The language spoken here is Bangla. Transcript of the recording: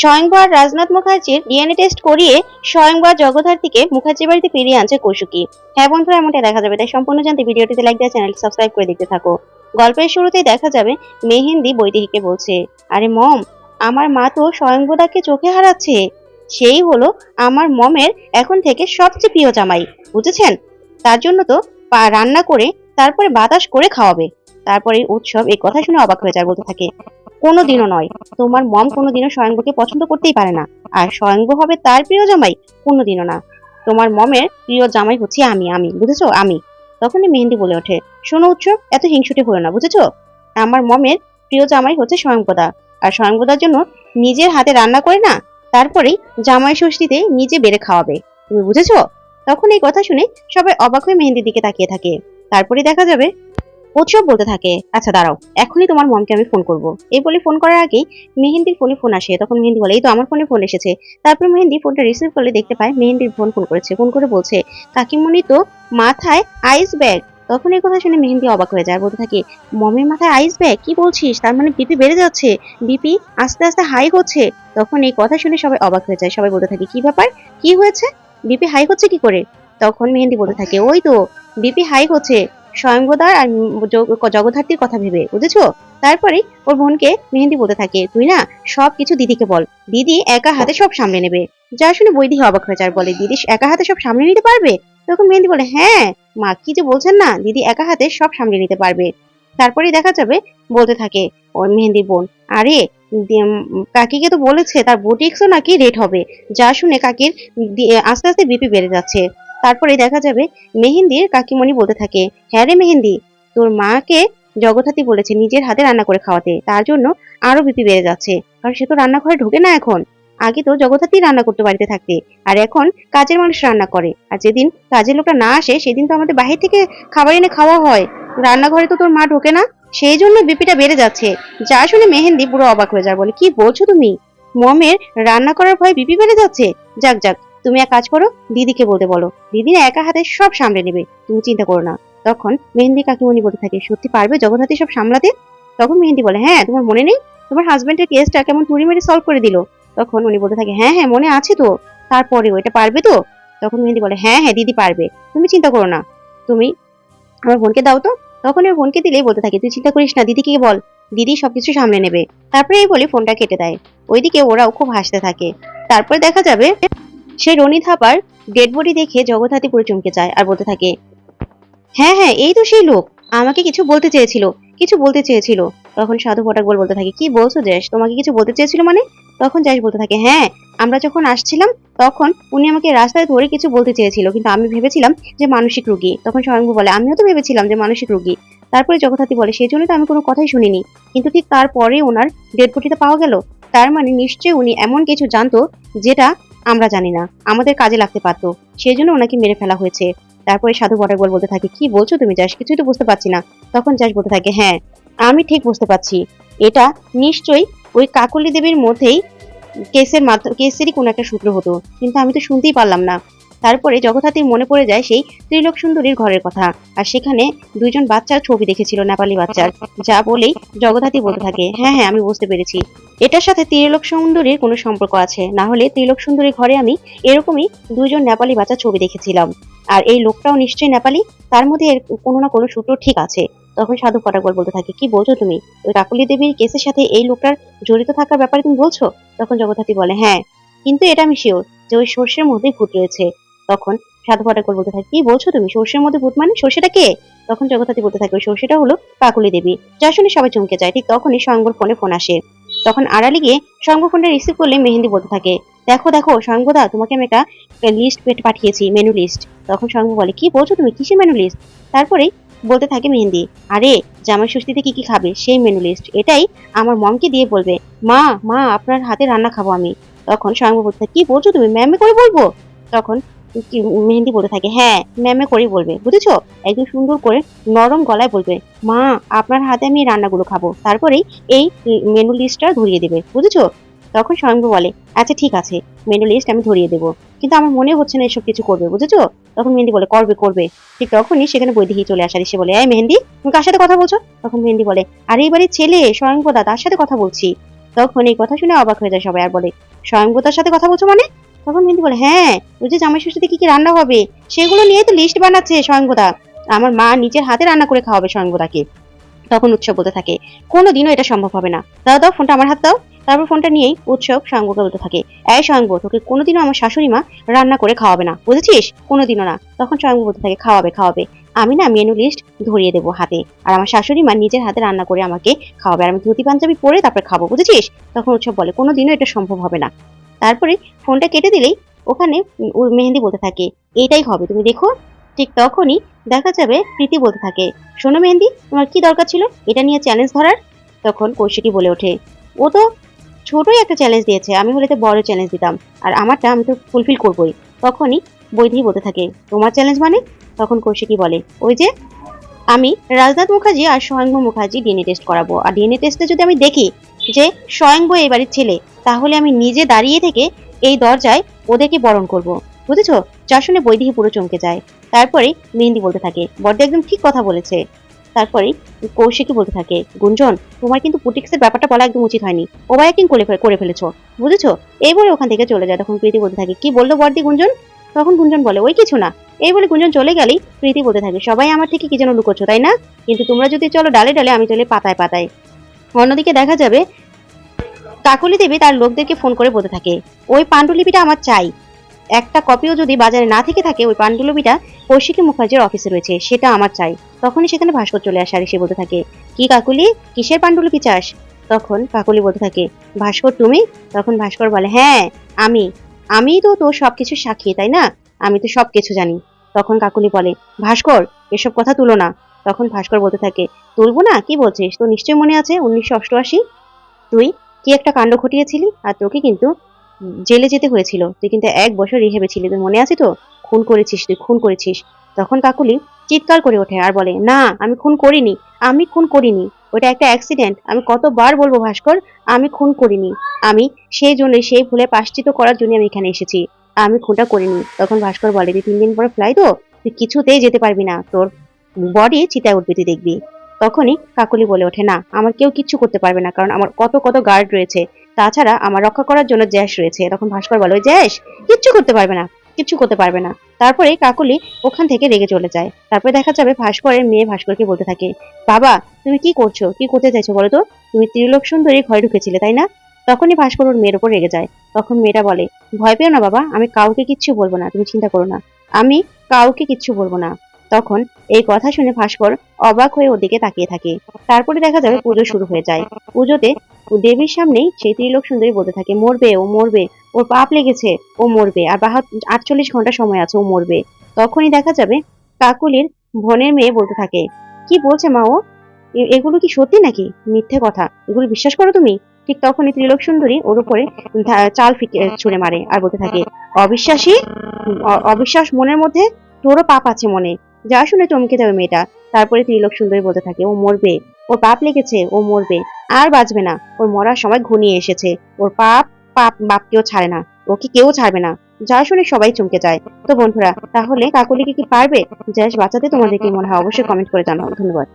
স্বয়ংবর রাজনাথ মুখার্জির ডিএনএ টেস্ট করিয়ে স্বয়ংবর জগদ্ধাত্রীকে মুখার্জির বাড়িতে ফিরিয়ে আনছে কৌশুকি। হ্যাঁ বন্ধুরা এমনটা দেখা যাবে। তাই সম্পূর্ণ জানতে ভিডিওটিতে লাইক দেওয়া চ্যানেল সাবস্ক্রাইব করে দেখতে থাকো। গল্পের শুরুতেই দেখা যাবে, মেহেন্দি বৈদেহীকে বলছে, আরে মম, আমার মা তো স্বয়ংবদাকে চোখে হারাচ্ছে। সেই হলো আমার মমের এখন থেকে সবচেয়ে প্রিয় জামাই, বুঝেছেন? তার জন্য তো রান্না করে তারপরে বাতাস করে খাওয়াবে। তারপরে উৎসব এই কথা শুনে অবাক হয়ে যায় বলতে থাকে। কোনোদিনও নয়। তোমার মম কোনোদিনও স্বয়ংবকে পছন্দ করতেই পারে না। আর স্বয়ংব হবে তার প্রিয় জামাই, কোনোদিনও না। তোমার মমের প্রিয় জামাই হচ্ছে আমি আমি, বুঝেছ? আমি। তখনই মেহেন্দি বলে ওঠে। শোনো উৎসব এত হিংসুটে হলো না, বুঝেছ? আমার মমের প্রিয় জামাই হচ্ছে স্বয়ংপদা আর স্বয়ংপদার জন্য নিজের হাতে রান্না করে না, তারপরেই জামাই ষষ্ঠীতে নিজে বেড়ে খাওয়াবে। তুমি বুঝেছ? তখন এই কথা শুনে সবাই অবাক হয়ে মেহেন্দির দিকে তাকিয়ে থাকে। তারপরে দেখা যাবে উৎসব বলতে থাকে আচ্ছা দাঁড়াও, এখনই তোমার মমকে আমি ফোন করব। এই বলে ফোন করার আগেই মেহেন্দির ফোনে ফোন আসে। তখন মেহেন্দি বলে, এই তো, আমার ফোনে ফোন এসেছে। তারপর মেহেন্দি ফোনটা রিসিভ করলে দেখতে পায় মেহেন্দির ফোন ফোন করেছে। ফোন করে বলছে, কাকিমণি তো মাথায় আইস ব্যাগ তখন এই কথা শুনে মেহেন্দি অবাক হয়ে যায়, বলতে থাকে, মমের মাথায় আইস ব্যাগ কি বলছিস? তার মানে বিপি বেড়ে যাচ্ছে। বিপি আস্তে আস্তে হাই হচ্ছে। তখন এই কথা শুনে সবাই অবাক হয়ে যায়। সবাই বলতে থাকে, কি ব্যাপার? কি হয়েছে? বিপি হাই হচ্ছে কি করে? তখন মেহেন্দি বলতে থাকে, ওই তো বিপি হাই হচ্ছে। স্বয়ংবদার আর জগ- জগদ্ধাত্রীর কথা ভেবে, বুঝেছ? তারপরে ওর বোনকে মেহেন্দি বলতে থাকে, তুই না সব কিছু দিদিকে বল। দিদি একা হাতে সব সামলে নেবে। যা শুনে বৈদি অবাক হয়ে যার বলে, দিদি একা হাতে সব সামলে নিতে পারবে? তখন মেহেন্দি বলে হ্যাঁ মা কি যে বলছেন না, দিদি একা হাতে সব সামলে নিতে পারবে। তারপরেই দেখা যাবে, বলতে থাকে ওর মেহেন্দির বোন, আরে কাকিকে তো বলেছে, তার বুটিক্সও নাকি রেট হবে। যা শুনে কাকির আস্তে আস্তে বিপি বেড়ে যাচ্ছে। তারপরে দেখা যাবে মেহেন্দির কাকিমণি বলতে থাকে হ্যাঁ রে মেহেন্দি, তোর মাকে জগদ্ধাত্রী বলেছে নিজের হাতে রান্না করে খাওয়াতে, তার জন্য আরও বিপি বেড়ে যাচ্ছে। কারণ সে তো রান্নাঘরে ঢোকে না এখন। আগে তো জগদ্ধাত্রী রান্না করতে বাড়িতে থাকতে, আর এখন কাজের মানুষ রান্না করে। আর যেদিন কাজের লোকটা না আসে, সেদিন তো আমাদের বাহির থেকে খাবার এনে খাওয়া হয়। রান্নাঘরে তো তোর মা ঢোকে না। সেই জন্য বিপিটা বেড়ে যাচ্ছে। যা শুনে মেহেন্দি পুরো অবাক হয়ে যায়, বলে, কি বলছো তুমি? মমের রান্না করার ভয় বিপি বেড়ে যাচ্ছে? যাক যাক তুমি এক কাজ করো, দিদিকে বলতে বলো। দিদি একা হাতে সব সামলে নেবে, তুমি চিন্তা করো না। তখন মেহেন্দি কাকিমণি বলতে থাকে, সত্যি পারবে জগদ্ধাত্রী সব সামলাতে? তখন মেহেন্দি বলে হ্যাঁ তোমার মনে নেই? তোমার হাজবেন্ডের কেসটা কেমন তুড়ি মেরে সলভ করে দিল? তখন উনি বলতে থাকে হ্যাঁ হ্যাঁ মনে আছে তো। তারপরেও এটা পারবে তো? তখন মেহেন্দি বলে হ্যাঁ হ্যাঁ দিদি পারবে। তুমি চিন্তা করো না। তুমি আমার বোনকে দাও তো। তখন ওর বোনকে দিলেই বলতে থাকে, তুই চিন্তা করিস না, দিদিকে বল। দিদি সবকিছু সামলে নেবে। তারপরে এই বলে ফোনটা কেটে দেয়। ওইদিকে ওরাও খুব হাসতে থাকে। তারপরে দেখা যাবে সেই রনি থাপার ডেড বডি দেখে জগদ্ধাত্রী পুরো চমকে যায় আর বলতে থাকে হ্যাঁ হ্যাঁ এই তো সেই লোক। আমাকে কিছু বলতে চেয়েছিল, কিছু বলতে চেয়েছিল। তখন সাধু বল বলতে থাকে, কি বলছো জ্যাস তোমাকে কিছু বলতে চেয়েছিল মানে? তখন জ্যাস বলতে থাকে হ্যাঁ আমরা যখন আসছিলাম তখন উনি আমাকে রাস্তায় ধরে কিছু বলতে চেয়েছিল, কিন্তু আমি ভেবেছিলাম যে মানসিক রোগী। তখন স্বয়ংভু বলে, আমিও তো ভেবেছিলাম যে মানসিক রোগী। তারপরে জগদ্ধাত্রী বলে, সেই জন্য তো আমি কোনো কথাই শুনিনি। কিন্তু ঠিক তারপরে ওনার ডেড বডিটা পাওয়া গেল। তার মানে নিশ্চয়ই উনি এমন কিছু জানতো যেটা আমরা জানি না। আমাদের কাজে লাগতে পারতো। সেই জন্য ওনাকে মেরে ফেলা হয়েছে। তারপরে সাধু বটাকবল বলতে থাকে, কি বলছো তুমি, যাস? কিছুই তো বুঝতে পারছি না। তখন যাস বলতে থাকে হ্যাঁ আমি ঠিক বুঝতে পারছি। এটা নিশ্চয়ই ওই কাকলি দেবীর মধ্যেই কেসের মাধ্যমে, কেসেরই কোনো একটা সূত্র হতো। কিন্তু আমি তো শুনতেই পারলাম না। তারপরে জগদ্ধাত্রীর মনে পড়ে যায় সেই ত্রিলোক সুন্দরীর ঘরের কথা। আর সেখানে দুইজন বাচ্চার ছবি দেখেছিল নেপালি বাচ্চার, যা বলেই জগদ্ধাত্রী বলতে থাকে হ্যাঁ হ্যাঁ আমি বুঝতে পেরেছি। এটার সাথে ত্রিলোক সুন্দরীর কোনো সম্পর্ক আছে? না হলে ত্রিলোক সুন্দরীর ঘরে আমি এরকমই দুইজন নেপালি বাচ্চার ছবি দেখেছিলাম। আর এই লোকটাও নিশ্চয়ই নেপালি? তার মধ্যে কোনো না কোনো সূত্র ঠিক আছে। তখন সাধু ফটাকবল বলতে থাকে, কি বলছো তুমি? ওই কাকুলি দেবীর কেসের সাথে এই লোকটার জড়িত থাকার ব্যাপারে তুমি বলছো? তখন জগদ্ধাত্রী বলে হ্যাঁ কিন্তু এটা আমি শিওর যে ওই সর্ষের মধ্যেই ভূত রয়েছে। তখন সাধু ফটাকবল বলতে থাকে, কি বলছো তুমি? সর্ষের মধ্যে ভূত মানে? সর্ষেটা কে? তখন জগদ্ধাত্রী বলতে থাকে, ওই সর্ষেটা হলো কাকুলি দেবী। যা শুনে সবাই চমকে যায়, ঠিক তখনই স্বয়ংবর ফোনে ফোন আসে। তখন আড়ালে গিয়ে স্বয়ংবর ফোনটা রিসিভ করলে মেহেন্দি বলতে থাকে, দেখো দেখো স্বয়ংবদা তোমাকে আমি একটা লিস্ট পেট, পাঠিয়েছি মেনু লিস্ট তখন স্বয়ংবর বলে, কি বলছো তুমি? কিসের মেনু লিস্ট তারপরে বলতে থাকে মেহেন্দি, আরে জামাই ষষ্ঠীতে কি কি খাবে? সেই মেনু লিস্ট এটাই আমার মমকে দিয়ে বলবে, মা মা, আপনার হাতে রান্না খাব আমি। তখন স্বয়ংবর বলতে কি বলছো তুমি? ম্যামে করে বলব? তখন মেহেন্দি বলতে থাকে। হ্যাঁ ম্যামে করেই বলবে, বুঝেছ? একদম সুন্দর করে নরম গলায় বলবে, মা, আপনার হাতে আমি রান্নাগুলো খাব। তারপরেই এই মেনু লিস্টটা ধরিয়ে দেবে, বুঝেছ? তখন স্বয়ংভু বলে আচ্ছা ঠিক আছে মেনু লিস্ট আমি ধরিয়ে দেবো। কিন্তু আমার মনে হচ্ছে না এসব কিছু করবে, বুঝেছ? তখন মেহেন্দি বলে, করবে করবে। ঠিক তখনই সেখানে বৈদেহী চলে আসার এসে বলে, এই মেহেন্দি, তুমি কার সাথে কথা বলছো? তখন মেহেন্দি বলে, আরে এবারে ছেলে স্বয়ংপ্রদা তার সাথে কথা বলছি। তখন এই কথা শুনে অবাক হয়ে যায় সবাই আর বলে স্বয়ংবতার সাথে কথা বলছো মানে? তখন মেহেন্দি বলে হ্যাঁ ওই যে জামাই ষষ্ঠীতে কি কি রান্না হবে? সেগুলো নিয়ে তো লিস্ট বানাচ্ছে স্বয়ংবতা আমার মা নিজের হাতে রান্না করে খাওয়াবে স্বয়ংবতাকে তখন উৎসব বলতে থাকে, কোনোদিনও এটা সম্ভব হবে না। দাও দাও, ফোনটা আমার হাত দাও। তারপর ফোনটা নিয়েই উৎসব স্বয়ংবকে বলতে থাকে, এই স্বয়ংব তোকে কোনোদিনও আমার শাশুড়ি মা রান্না করে খাওয়াবে না, বুঝেছিস? কোনোদিনও না। তখন স্বয়ংব বলতে থাকে, খাওয়াবে খাওয়াবে। আমি না মেনু লিস্ট ধরিয়ে দেবো হাতে। আর আমার শাশুড়ি মা নিজের হাতে রান্না করে আমাকে খাওয়াবে। আর আমি ধুতি পাঞ্জাবি পরে তারপর খাব, বুঝেছিস? তখন উৎসব বলে, কোনোদিনও এটা সম্ভব হবে না। তারপরে ফোনটা কেটে দিলেই ওখানে মেহেন্দি বলতে থাকে। এটাই হবে। তুমি দেখো, ঠিক তখনই দেখা যাবে প্রীতি বলতে থাকে, শোনো মেহেন্দি, তোমার কি দরকার ছিল? এটা নিয়ে চ্যালেঞ্জ ধরার? তখন কৌশিকী বলে ওঠে, ও তো ছোটই একটা চ্যালেঞ্জ দিয়েছে, আমি হলে তো বড় চ্যালেঞ্জ দিতাম, আর আমারটা আমি তো ফুলফিল করবোই। তখনই বৈদেহী বলতে থাকে, তোমার চ্যালেঞ্জ মানে? তখন কৌশিকী বলে, ওই যে আমি রাজনাথ মুখার্জি আর স্বয়ংভ মুখার্জি ডিএনএ টেস্ট করাবো। আর ডিএনএ টেস্টে যদি আমি দেখি যে স্বয়ংভ এই বাড়ির ছেলে, তাহলে আমি নিজে দাঁড়িয়ে থেকে এই দরজায় ওদেরকে বরণ করব। বুঝেছ? যা শুনে বৈদেহী পুরো চমকে যায়। তারপরে মেহেন্দি বলতে থাকে। বড়দা একদম ঠিক কথা বলেছে। তারপরে কৌশিকী বলতে থাকে, গুঞ্জন, তোমার কিন্তু পুটিক্সের ব্যাপারটা বলা একদম উচিত হয়নি। ওভার অ্যাক্টিং করে করে ফেলেছো। বুঝেছ? এই বলে ওখান থেকে চলে যায়। তখন প্রীতি বলতে থাকে, কি বলল বর্দি গুঞ্জন? তখন গুঞ্জন বলে, ওই কিছু না। এই বলে গুঞ্জন চলে গেলেই প্রীতি বলতে থাকে, সবাই আমার থেকে কি যেন লুকোচ্ছ, তাই না? কিন্তু তোমরা যদি চলো ডালে ডালে, আমি চলে পাতায় পাতায়। অন্যদিকে দেখা যাবে কাকলি দেবী তার লোকদেরকে ফোন করে বলতে থাকে, ওই পাণ্ডুলিপিটা আমার চাই। একটা কপিও যদি বাজারে না থেকে থাকে, ওই পাণ্ডুলিপিটা কৌশিকী মুখার্জির অফিসে রয়েছে, সেটা আমার চাই। তখনই সেখানে ভাস্কর চলে আসে আর এসে বলতে থাকে, কি কাকুলি? কিসের পাণ্ডুলিপি চাস? তখন কাকুলি বলতে থাকে, ভাস্কর, তুমি? তখন ভাস্কর বলে হ্যাঁ আমি। আমি তো তোর সবকিছু সাক্ষী, তাই না? আমি তো সবকিছু জানি। তখন কাকুলি বলে, ভাস্কর, এসব কথা তুলো না। তখন ভাস্কর বলতে থাকে, তুলবো না? কি বলছিস? তো নিশ্চয়ই মনে আছে উনিশশো অষ্টআশি? তুই কি একটা কাণ্ড ঘটিয়েছিলি? আর তোকে কিন্তু জেলে যেতে হয়েছিল। তুই কিন্তু এক বছর রিহেবে ছিলি। তোর মনে আছে তো? খুন করেছিস তুই, খুন করেছিস? তখন কাকুলি চিৎকার করে ওঠে আর বলে, না, আমি খুন করিনি। আমি খুন করিনি। ওটা একটা অ্যাক্সিডেন্ট আমি কতবার বলব ভাস্কর, আমি খুন করিনি। আমি সেই জন্য, সেই ভুলে পাশ্চিত করার জন্য আমি এখানে এসেছি। আমি খুনটা করিনি। তখন ভাস্কর বলে তিন দিন পরে ফ্লাই তো? তুই কিছুতেই যেতে পারবি না। তোর বডি চিতায় উঠবে, তুই দেখবি। তখনই কাকুলি বলে ওঠে, না, আমার কেউ কিচ্ছু করতে পারবে না, কারণ আমার কত কত গার্ড রয়েছে। তাছাড়া আমার রক্ষা করার জন্য জ্যাস রয়েছে। তখন ভাস্কর বলে জ্যাস কিচ্ছু করতে পারবে না। কিচ্ছু করতে পারবে না। তারপরে কাকলি ওখান থেকে রেগে চলে যায়। তারপরে দেখা যাবে ভাস্করের মেয়ে ভাস্করকে বলতে থাকে, বাবা, তুমি কি করছ? কি করতে চাইছো বলো তো? তুমি ত্রিলোক সুন্দরী ঘরে ঢুকেছিলে, তাই না? তখনই ভাস্কর ওর মেয়ের উপর রেগে যায়। তখন মেয়েটা বলে, ভয় পেও না বাবা, আমি কাউকে কিচ্ছু বলব না, তুমি চিন্তা করো না। আমি কাউকে কিচ্ছু বলব না। তখন এই কথা শুনে ভাস্কর অবাক হয়ে ওদিকে তাকিয়ে থাকে। তারপরে দেখা যাবে পুজো শুরু হয়ে যায়। পুজোতে দেবীর সামনেই সেই ত্রিলোক সুন্দরী বলতে থাকে, মরবে, ও মরবে, ওর পাপ লেগেছে, ও মরবে, আর বাহাত, আটচল্লিশ ঘণ্টা সময় আছে, ও মরবে। তখনই দেখা যাবে কাকুলির ভনের মেয়ে বলতে থাকে, কি বলছে মা ও? এগুলো কি সত্যি নাকি? মিথ্যে কথা। এগুলো বিশ্বাস করো তুমি? ঠিক তখনই ত্রিলোক সুন্দরী ওর উপরে চাল ফিকে ছুঁড়ে মারে আর বলতে থাকে, অবিশ্বাসী? অবিশ্বাস মনের মধ্যে তোরও পাপ আছে মনে। যা শুনে চমকে যাবে মেয়েটা। তারপরে ত্রিলোক সুন্দরী বলতে থাকে, ও মরবে। ওর পাপ লেগেছে, ও মরবে। আর বাঁচবে না। ওর মরার সময় ঘনিয়ে এসেছে। ওর পাপ পাপ বাপ কেউ ছাড়ে না। ওকে কেউ ছাড়বে না। যা শুনে সবাই চমকে যায়। তো বন্ধুরা, তাহলে কাকুলিকে কি পারবে? জ্যাস বাঁচাতে তোমাদেরকে মনে হয়, অবশ্যই কমেন্ট করে জানাও। ধন্যবাদ।